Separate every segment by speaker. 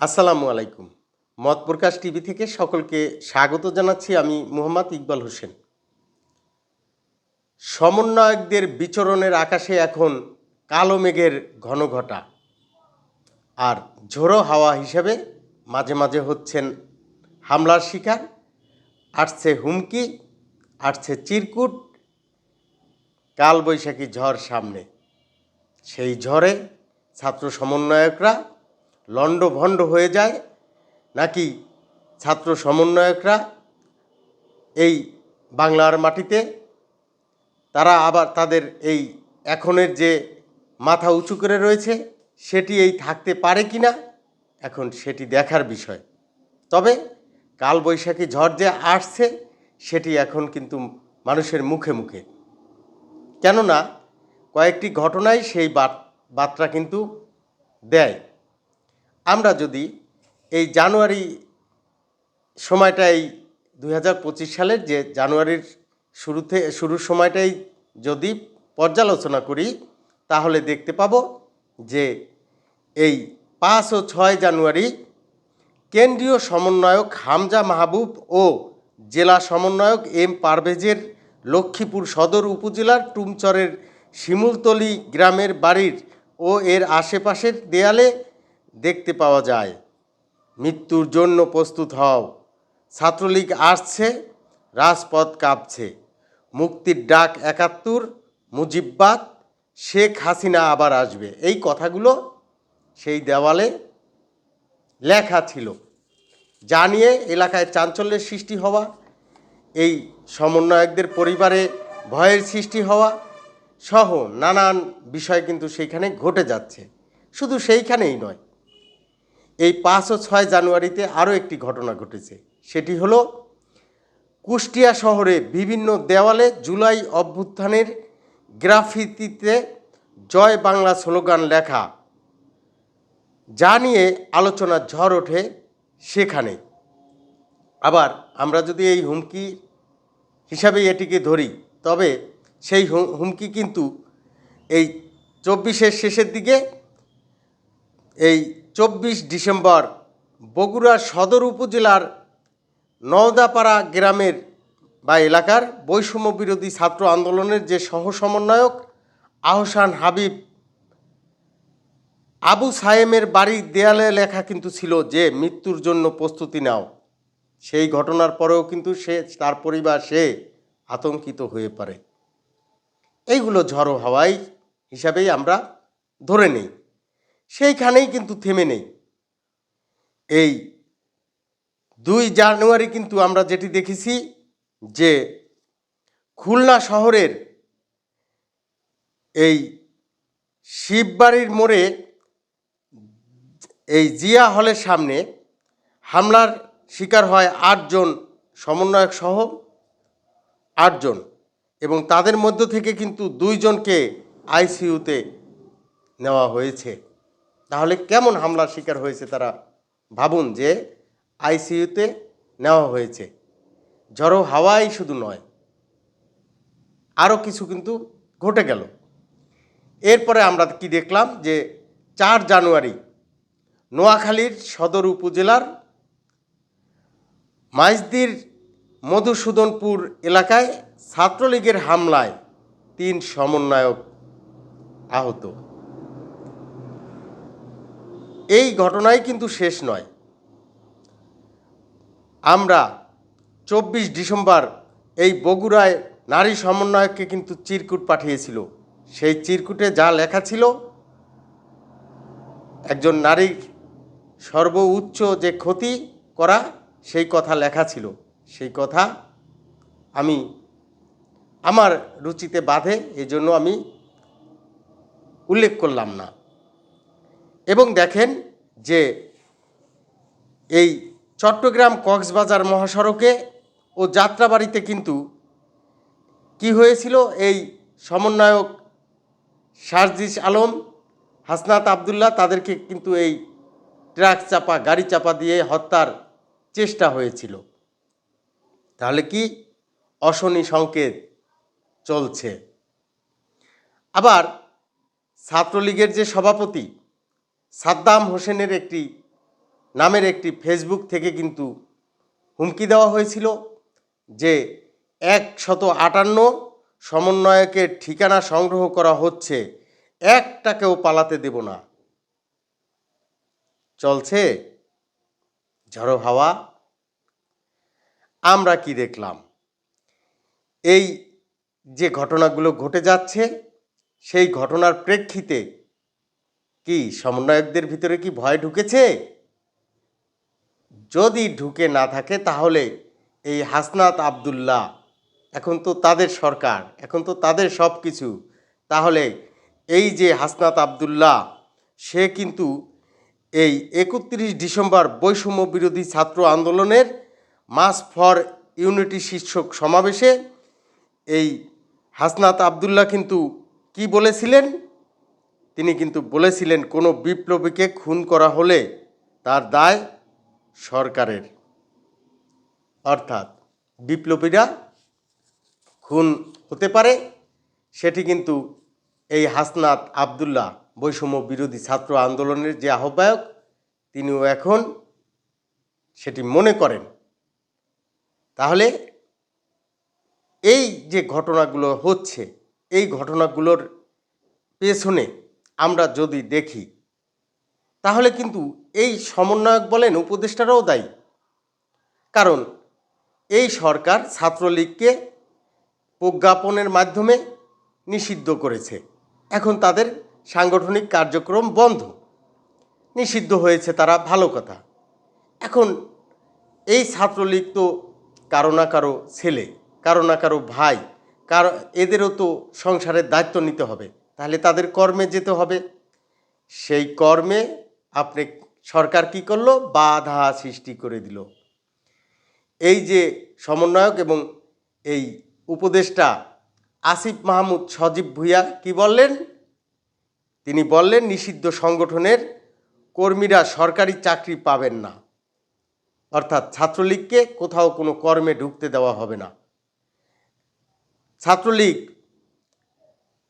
Speaker 1: আসসালামু আলাইকুম। মত প্রকাশ টিভি থেকে সকলকে স্বাগত জানাচ্ছি আমি মোহাম্মদ ইকবাল হোসেন। সমন্বয়কদের বিচরণের আকাশে এখন কালো মেঘের ঘন ঘটা। আর ঝোড়ো হাওয়া হিসেবে মাঝে মাঝে হচ্ছেন হামলার শিকার, আসছে হুমকি, আসছে চিরকুট, কালবৈশাখী ঝড় সামনে। সেই ঝড়ে ছাত্র সমন্বয়করা লণ্ডভণ্ড হয়ে যায়, নাকি ছাত্র সমন্বয়করা এই বাংলার মাটিতে, তারা আবার তাদের এই এখনের যে মাথা উঁচু করে রয়েছে, সেটি এই থাকতে পারে কি না এখন সেটি দেখার বিষয়। তবে কালবৈশাখী ঝড় যে আসছে, সেটি এখন কিন্তু মানুষের মুখে মুখে। কেননা, কয়েকটি ঘটনাই সেই বার্তা কিন্তু দেয়। আমরা যদি এই জানুয়ারি সময়টাই দুই হাজার পঁচিশ সালের যে জানুয়ারির শুরুতে শুরুর সময়টাই যদি পর্যালোচনা করি, তাহলে দেখতে পাবো যে এই পাঁচ ও ছয় জানুয়ারি কেন্দ্রীয় সমন্বয়ক হামজা মাহবুব ও জেলা সমন্বয়ক এম পারভেজের লক্ষ্মীপুর সদর উপজেলার টুমচরের শিমুলতলি গ্রামের বাড়ির ও এর আশেপাশের দেয়ালে দেখতে পাওয়া যায়। মৃত্যুর জন্য প্রস্তুত হও। ছাত্রলীগ আসছে, রাজপথ কাঁপছে। মুক্তির ডাক একাত্তর, মুজিববাদ, শেখ হাসিনা আবার আসবে। এই কথাগুলো সেই দেওয়ালে লেখা ছিল। যা নিয়ে এলাকায় চাঞ্চল্যের সৃষ্টি হওয়া, এই সমন্বয়কদের পরিবারে ভয়ের সৃষ্টি হওয়া সহ নানান বিষয় কিন্তু সেইখানে ঘটে যাচ্ছে। শুধু সেইখানেই নয় এই পাঁচ ও ছয় জানুয়ারিতে আরও একটি ঘটনা ঘটেছে। সেটি হলো, কুষ্টিয়া শহরে বিভিন্ন দেওয়ালে জুলাই অভ্যুত্থানের গ্রাফিতিতে জয় বাংলা স্লোগান লেখা। যা নিয়ে আলোচনার ঝড় ওঠে সেখানে। আবার আমরা যদি এই হুমকি হিসাবে এটিকে ধরি, তবে সেই হুমকি কিন্তু এই চব্বিশের শেষের দিকে এই চব্বিশ ডিসেম্বর বগুড়া সদর উপজেলার নওদাপাড়া গ্রামের বা এলাকার বৈষম্য বিরোধী ছাত্র আন্দোলনের যে সহ সমন্বয়ক আহসান হাবিব, আবু সায়েমের বাড়ির দেয়ালে লেখা কিন্তু ছিল যে, মৃত্যুর জন্য প্রস্তুতি নাও। সেই ঘটনার পরেও কিন্তু সে, তার পরিবার সে আতঙ্কিত হয়ে পড়ে। এইগুলো ঝড়ো হাওয়াই হিসাবেই আমরা ধরে নেই। সেইখানেই কিন্তু থেমে নেই। এই দুই জানুয়ারি কিন্তু আমরা যেটি দেখেছি যে খুলনা শহরের এই শিববাড়ির মোড়ে এই জিয়া হলের সামনে হামলার শিকার হয় আটজন সমন্বয়ক সহ আটজন এবং তাদের মধ্য থেকে কিন্তু দুইজনকে আইসিইউতে নেওয়া হয়েছে। তাহলে কেমন হামলার শিকার হয়েছে তারা? ভাবুন যে আইসিইউতে নেওয়া হয়েছে। ঝড়ো হাওয়াই শুধু নয় আরও কিছু কিন্তু ঘটে গেল। এরপরে আমরা কি দেখলাম যে চার জানুয়ারি নোয়াখালীর সদর উপজেলার মাইজদির মধুসূদনপুর এলাকায় ছাত্রলীগের হামলায় তিন সমন্বয়ক আহত। এই ঘটনাই কিন্তু শেষ নয়। আমরা চব্বিশ ডিসেম্বর এই বগুড়ায় নারী সমন্বয়ককে কিন্তু চিরকুট পাঠিয়েছিল। সেই চিরকুটে যা লেখা ছিল, একজন নারীর সর্বোচ্চ যে ক্ষতি করা, সেই কথা লেখা ছিল। সেই কথা আমি আমার রুচিতে বাধে এই জন্য আমি উল্লেখ করলাম না। এবং দেখেন যে এই চট্টগ্রাম কক্সবাজার মহাসড়কে ও যাত্রাবাড়িতে কিন্তু কি হয়েছিল? এই সমন্বয়ক সারজিস আলম, হাসনাত আবদুল্লাহ তাদেরকে কিন্তু এই ট্রাক চাপা, গাড়ি চাপা দিয়ে হত্যার চেষ্টা হয়েছিল। তাহলে কি অশনি সংকেত চলছে? আবার ছাত্রলীগের যে সভাপতি সাদ্দাম হোসেনের একটি, নামের একটি ফেসবুক থেকে কিন্তু হুমকি দেওয়া হয়েছিল যে একশত আটান্ন সমন্বয়কের ঠিকানা সংগ্রহ করা হচ্ছে, একটাকেও পালাতে দেব না। চলছে? ঝড়ো হাওয়া? আমরা কি দেখলাম? এই যে ঘটনাগুলো ঘটে যাচ্ছে, সেই ঘটনার প্রেক্ষিতে কি সমন্বয়কদের ভিতরে কি ভয় ঢুকেছে? যদি ঢুকে না থাকে তাহলে এই হাসনাত আবদুল্লাহ, এখন তো তাদের সরকার, এখন তো তাদের সব কিছু তাহলে এই যে হাসনাত আবদুল্লাহ, সে কিন্তু এই একত্রিশ ডিসেম্বর বৈষম্য বিরোধী ছাত্র আন্দোলনের মাস ফর ইউনিটি শীর্ষক সমাবেশে এই হাসনাত আবদুল্লাহ কিন্তু কি বলেছিলেন? তিনি কিন্তু বলেছিলেন, কোনো বিপ্লবীকে খুন করা হলে তার দায় সরকারের। অর্থাৎ বিপ্লবীরা খুন হতে পারে, সেটি কিন্তু এই হাসনাত আবদুল্লাহ বৈষম্য বিরোধী ছাত্র আন্দোলনের যে আহ্বায়ক, তিনিও এখন সেটি মনে করেন। তাহলে এই যে ঘটনাগুলো হচ্ছে, এই ঘটনাগুলোর পেছনে আমরা যদি দেখি, তাহলে কিন্তু এই সমন্বয়ক বলেন উপদেষ্টারাও দায়ী। কারণ এই সরকার ছাত্রলীগকে প্রজ্ঞাপনের মাধ্যমে নিষিদ্ধ করেছে। এখন তাদের সাংগঠনিক কার্যক্রম বন্ধ। নিষিদ্ধ হয়েছে তারা, ভালো কথা। এখন এই ছাত্রলীগ তো কারও না কারও ছেলে, কারও না কারও ভাই, কারও, এদেরও তো সংসারের দায়িত্ব নিতে হবে। তাহলে তাদের কর্মে যেতে হবে। সেই কর্মে আপনি সরকার কি করল? বাধা সৃষ্টি করে দিল। এই যে সমন্বয়ক এবং এই উপদেষ্টা আসিফ মাহমুদ সজীব ভুইয়া কি বললেন? তিনি বললেন, নিষিদ্ধ সংগঠনের কর্মীরা সরকারি চাকরি পাবেন না। অর্থাৎ ছাত্রলীগকে কোথাও কোনো কর্মে ঢুকতে দেওয়া হবে না। ছাত্রলীগ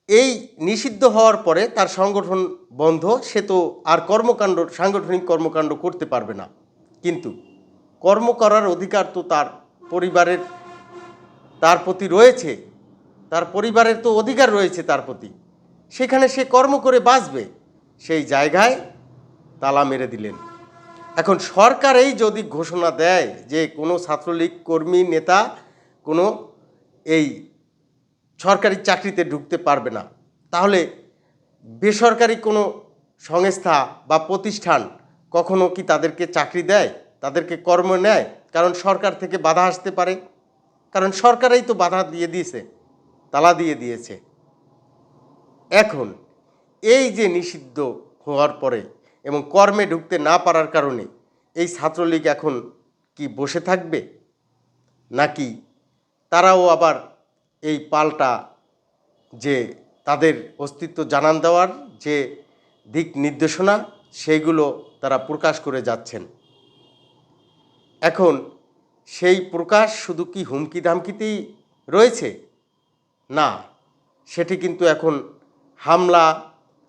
Speaker 1: এই নিষিদ্ধ হওয়ার পরে তার সংগঠন বন্ধ, সে তো আর কর্মকাণ্ড, সাংগঠনিক কর্মকাণ্ড করতে পারবে না। কিন্তু কর্ম করার অধিকার তো তার পরিবারের, তার প্রতি রয়েছে। তার পরিবারের তো অধিকার রয়েছে তার প্রতি। সেখানে সে কর্ম করে বাঁচবে, সেই জায়গায় তালা মেরে দিলেন। এখন সরকারেই যদি ঘোষণা দেয় যে কোনো ছাত্রলীগ, কর্মী, নেতা, কোনো এই সরকারি চাকরিতে ঢুকতে পারবে না। তাহলে বেসরকারি কোনো সংস্থা বা প্রতিষ্ঠান কখনো কি তাদেরকে চাকরি দেয়? তাদেরকে কর্ম নেয়? কারণ সরকার থেকে বাধা আসতে পারে। কারণ সরকারই তো বাধা দিয়ে দিয়েছে, তালা দিয়ে দিয়েছে। এখন এই যে নিষিদ্ধ হওয়ার পরে এবং কর্মে ঢুকতে না পারার কারণে এই ছাত্রলীগ এখন কি বসে থাকবে? নাকি তারাও আবার এই পাল্টা যে তাদের অস্তিত্ব জানান দেওয়ার যে দিক নির্দেশনা, সেইগুলো তারা প্রকাশ করে যাচ্ছেন। এখন সেই প্রকাশ শুধু কি হুমকি ধামকিতেই রয়েছে? না, সেটি কিন্তু এখন হামলা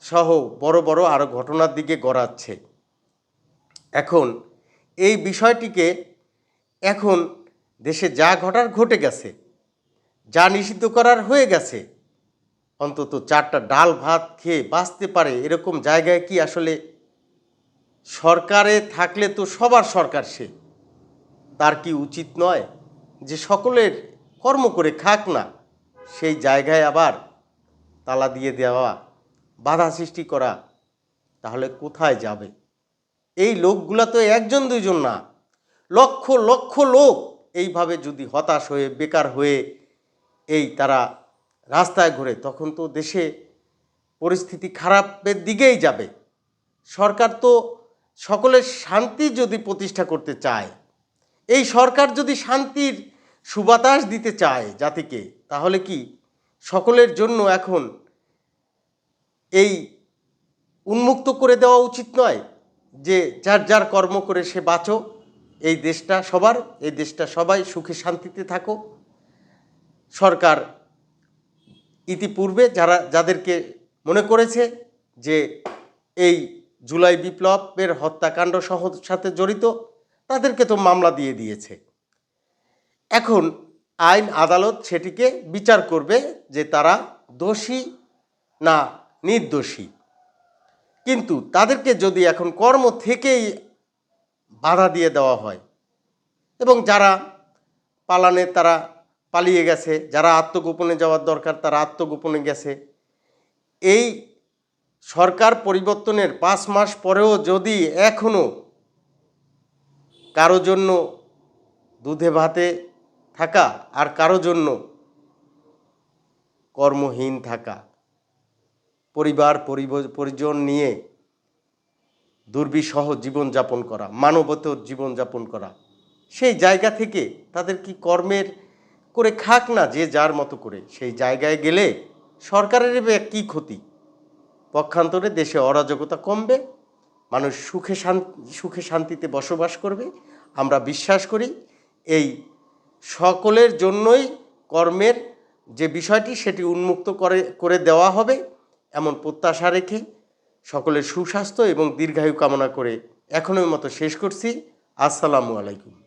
Speaker 1: সহ বড় বড় আরও ঘটনার দিকে গড়াচ্ছে। এখন এই বিষয়টিকে এখন দেশে যা ঘটার ঘটে গেছে যা নিষিদ্ধ করার হয়ে গেছে। অন্তত চারটা ডাল ভাত খেয়ে বাঁচতে পারে এরকম জায়গায় কি আসলে সরকারে থাকলে তো সবার সরকার সে? তার কি উচিত নয় যে সকলের কর্ম করে খাক না? সেই জায়গায় আবার তালা দিয়ে দেওয়া, বাধা সৃষ্টি করা, তাহলে কোথায় যাবে? এই লোকগুলা তো একজন দুইজন না। লক্ষ লক্ষ লোক এইভাবে যদি হতাশ হয়ে, বেকার হয়ে এই তারা রাস্তায় ঘুরে, তখন তো দেশে পরিস্থিতি খারাপের দিকেই যাবে। সরকার তো সকলের শান্তি যদি প্রতিষ্ঠা করতে চায়, এই সরকার যদি শান্তির সুবাতাস দিতে চায় জাতিকে, তাহলে কি সকলের জন্য এখন এই উন্মুক্ত করে দেওয়া উচিত নয় যে যার যার কর্ম করে সে বাঁচো? এই দেশটা সবার, এই দেশটা সবাই সুখে শান্তিতে থাকো সরকার ইতিপূর্বে যারা, যাদেরকে মনে করেছে যে এই জুলাই বিপ্লবের হত্যাকাণ্ড সহ, সাথে জড়িত, তাদেরকে তো মামলা দিয়ে দিয়েছে। এখন আইন আদালত সেটিকে বিচার করবে যে তারা দোষী না নির্দোষী। কিন্তু তাদেরকে যদি এখন কর্ম থেকেই বাধা দিয়ে দেওয়া হয়, এবং যারা পালানে তারা পালিয়ে গেছে, যারা আত্মগোপনে যাওয়ার দরকার তারা আত্মগোপনে গেছে। এই সরকার পরিবর্তনের পাঁচ মাস পরেও যদি এখনও কারও জন্য দুধে ভাতে থাকা আর কারও জন্য কর্মহীন থাকা, পরিবার, পরিব- পরিজন নিয়ে দুর্বিসহ জীবনযাপন করা, মানবতর জীবনযাপন করা, সেই জায়গা থেকে তাদের কি কর্মের করে খাক না যে যার মতো করে। সেই জায়গায় গেলে সরকারের কী ক্ষতি? পক্ষান্তরে দেশে অরাজকতা কমবে, মানুষ সুখে শান্তি সুখে শান্তিতে বসবাস করবে। আমরা বিশ্বাস করি এই সকলের জন্যই কর্মের যে বিষয়টি সেটি উন্মুক্ত করে করে দেওয়া হবে, এমন প্রত্যাশা রেখে সকলের সুস্বাস্থ্য এবং দীর্ঘায়ু কামনা করে এখনের মতো শেষ করছি। আসসালামু আলাইকুম।